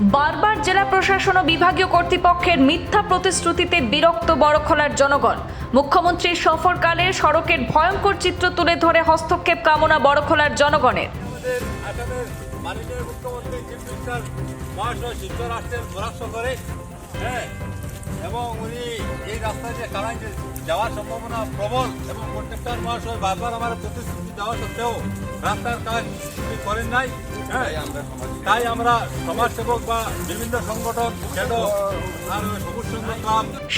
বারবার জেলা প্রশাসন ও বিভাগীয় কর্তৃপক্ষের মিথ্যা প্রতিশ্রুতিতে বিরক্ত বড়খলার জনগণ। মুখ্যমন্ত্রীর সফরকালে সড়কের ভয়ঙ্কর চিত্র তুলে ধরে হস্তক্ষেপ কামনা বড়খলার জনগণের। মুখ্যমন্ত্রী এবং উনি এই রাস্তায় যে কারাই যে যাওয়ার সম্ভাবনা প্রবল এবং কন্ট্রাক্টর মহাশয় বারবার আমার প্রতিশ্রুতি দেওয়া সত্ত্বেও রাস্তার কাজ উনি করেন নাই হ্যাঁ? তাই আমরা সমাজসেবক বা বিভিন্ন সংগঠন ক্লাব।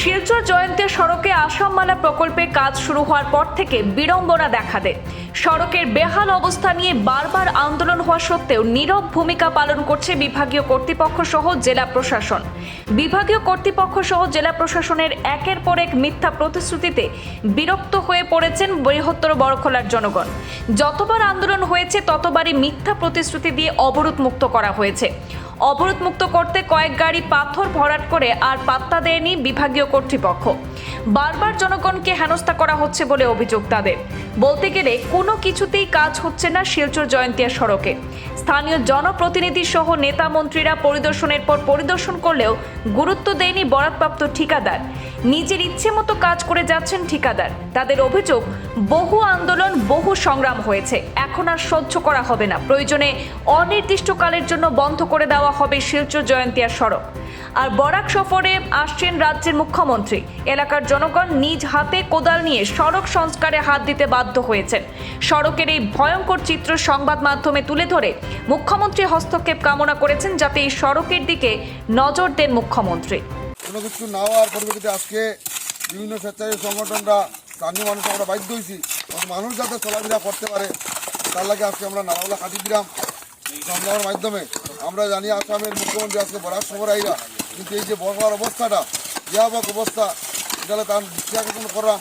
শিলচর জয়ন্তী সড়কে আসামমালা প্রকল্পের কাজ শুরু হওয়ার পর থেকে বিড়ম্বনা দেখা দেয়। সড়কের বেহাল অবস্থা নিয়ে বারবার আন্দোলন হওয়া সত্ত্বেও নীরব ভূমিকা পালন করছে বিভাগীয় কর্তৃপক্ষ সহ জেলা প্রশাসন। বিভাগীয় কর্তৃপক্ষ সহ জেলা প্রশাসনের একের পর এক মিথ্যা প্রতিশ্রুতিতে বিরক্ত হয়ে পড়েছেন বৃহত্তর বড়খলার জনগণ। যতবার আন্দোলন হয়েছে, ততবারই মিথ্যা প্রতিশ্রুতি দিয়ে অবরোধ মুক্ত করা হয়েছে। অবরোধ মুক্ত করতে কয়েক গাড়ি পাথর ভরাট করে আর পাত্তা দেয়নি বিভাগীয় কর্তৃপক্ষ। বারবার জনগণকে হেনস্থা করা হচ্ছে বলে অভিযোগ তাদের। বলতে গেলে কোনো কিছুতেই কাজ হচ্ছে না শিলচর জয়ন্তিয়া সড়কে। স্থানীয় জনপ্রতিনিধি সহ নেতা মন্ত্রীরা পরিদর্শনের পর পরিদর্শন করলেও গুরুত্ব দেয়নি বরাদপ্রাপ্ত ঠিকাদার। নিজের ইচ্ছে মতো কাজ করে যাচ্ছেন ঠিকাদার। তাদের অভিযোগ, বহু আন্দোলন, বহু সংগ্রাম হয়েছে। এখন আর সহ্য করা হবে না। প্রয়োজনে অনির্দিষ্টকালের জন্য বন্ধ করে দেওয়া হবে শিলচর জয়ন্তিয়া সড়ক। আর বরাক সফরে আসছেন রাজ্যের মুখ্যমন্ত্রী। এলাকার জনগণ নিজ হাতে কোদাল নিয়ে সড়ক সংস্কারে হাত দিতে বাধ্য হয়েছেন। সড়কের এই ভয়ঙ্কর চিত্র সংবাদ মাধ্যমে তুলে ধরে মুখ্যমন্ত্রী হস্তক্ষেপ কামনা করেছেন যাতে এই সড়কের দিকে নজর দেন মুখ্যমন্ত্রী। কোনো কিছু না হওয়ার পরিপ্রেক্ষিতে আজকে বিভিন্ন স্বেচ্ছাসেবী সংগঠনরা, স্থানীয় মানুষ আমরা বাধ্য হয়েছি। মানুষ যাতে চলাফেরা করতে পারে, তার লাগে আজকে আমরা নারাওলা কাটি দিলাম। সংগ্রামের মাধ্যমে আমরা জানি আসামের মুখ্যমন্ত্রী আজকে বরাক শহর আইরা। কিন্তু এই যে বর্ষার অবস্থাটা ইয়াবক অবস্থা এটা তার আকর্ষণ করা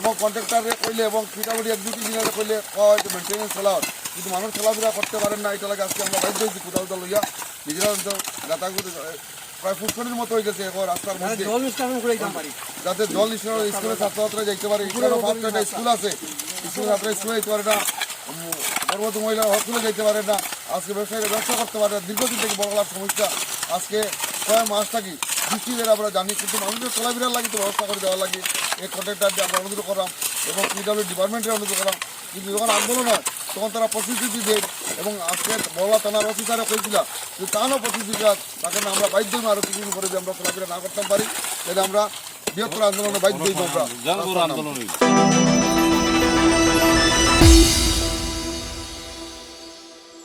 এবং কন্ট্রাক্টারে কইলে এবং পিডাব্লিউডি এক্সিকিউটিভ কয় যে মেনটেন্যান্স চলা হয়। কিন্তু মানুষ খেলাধুলা করতে পারেন না এটা লাগে আজকে আমরা বাধ্য হয়েছি কোথাও কোথাও লইয়া নিজেরা তো গাতাগুতি প্রায় ফুটকনির মতো হয়ে গেছে এখন রাস্তার মধ্যে। জল নিষ্কাশন করে দিতাম পারি যাতে জল নিষ্কাশন স্কুলের ছাত্রছাত্রীরা যাইতে পারে একটা স্কুল আছে। স্কুলের ছাত্ররা স্কুলে যেতে পারে না গর্ভবতী মহিলা হসপিটালে যেতে পারে না। আজকে ব্যবসায়ীরা ব্যবসা করতে পারে না দীর্ঘদিন থেকে বড় সমস্যা। আজকে ছয় মাস থাকি। বৃষ্টি দিয়ে আমরা জানি কিন্তু মানুষের চলাফেরার লাগে তো ব্যবস্থা করে দেওয়া লাগে। এই কন্ট্রাক্টার দিয়ে আমরা অনুরোধ করলাম এবং পিডব্লিউ ডিপার্টমেন্টের অনুরোধ করলাম। কিন্তু যখন আন্দোলন হয় তখন তারা প্রতিশ্রুতি দেয় এবং আজকে বড়লা থানার অফিসারও কইছিল যে তারও প্রতিশ্রুতি আছে তাকে না আমরা বাধ্য হই আরও কিছুদিন করে যে আমরা চলাফেরা না করতে পারি তাহলে আমরা বৃহত্তর আন্দোলনে বাধ্য হই আমরা।